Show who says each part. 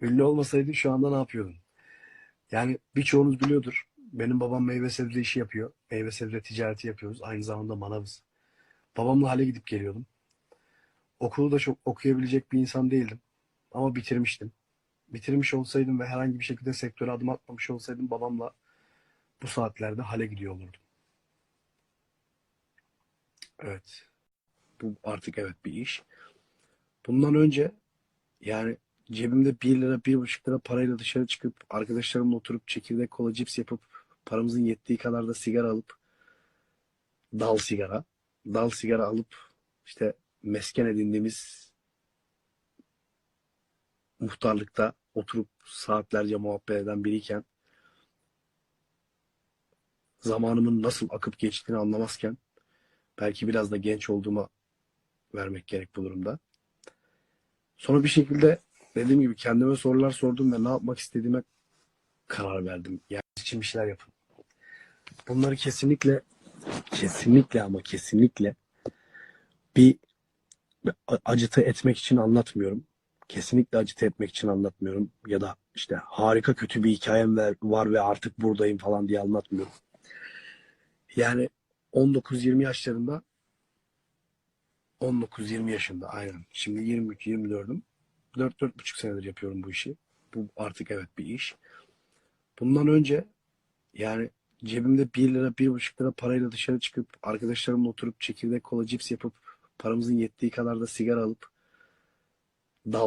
Speaker 1: Ünlü olmasaydın şu anda ne yapıyordun? Yani birçoğunuz biliyordur. Benim babam meyve sebze işi yapıyor. Meyve sebze ticareti yapıyoruz. Aynı zamanda manavız. Babamla hale gidip geliyordum. Okulu da çok okuyabilecek bir insan değildim. Ama bitirmiştim. Bitirmiş olsaydım ve herhangi bir şekilde sektöre adım atmamış olsaydım babamla bu saatlerde hale gidiyor olurdum. Evet. Bu artık evet bir iş. Bundan önce yani cebimde 1 lira, bir buçuk lira parayla dışarı çıkıp arkadaşlarımla oturup çekirdek kola cips yapıp paramızın yettiği kadar da sigara alıp dal sigara, dal sigara alıp işte mesken edindiğimiz muhtarlıkta oturup saatlerce muhabbet eden biriyken zamanımın nasıl akıp geçtiğini anlamazken belki biraz da genç olduğuma vermek gerek bu durumda. Sonra bir şekilde dediğim gibi kendime sorular sordum ve ne yapmak istediğime karar verdim. Yani için bir şeyler yapın. Bunları kesinlikle kesinlikle ama kesinlikle bir acıtı etmek için anlatmıyorum. Kesinlikle acıtı etmek için anlatmıyorum. Ya da işte harika kötü bir hikayem var ve artık buradayım falan diye anlatmıyorum. Yani 19-20 yaşlarında 19-20 yaşında aynen. Şimdi 23-24'üm. 4-4,5 senedir yapıyorum bu işi. Bu artık evet bir iş. Bundan önce yani cebimde 1 lira, bir buçuk lira parayla dışarı çıkıp arkadaşlarımla oturup çekirdek kola cips yapıp paramızın yettiği kadar da sigara alıp dal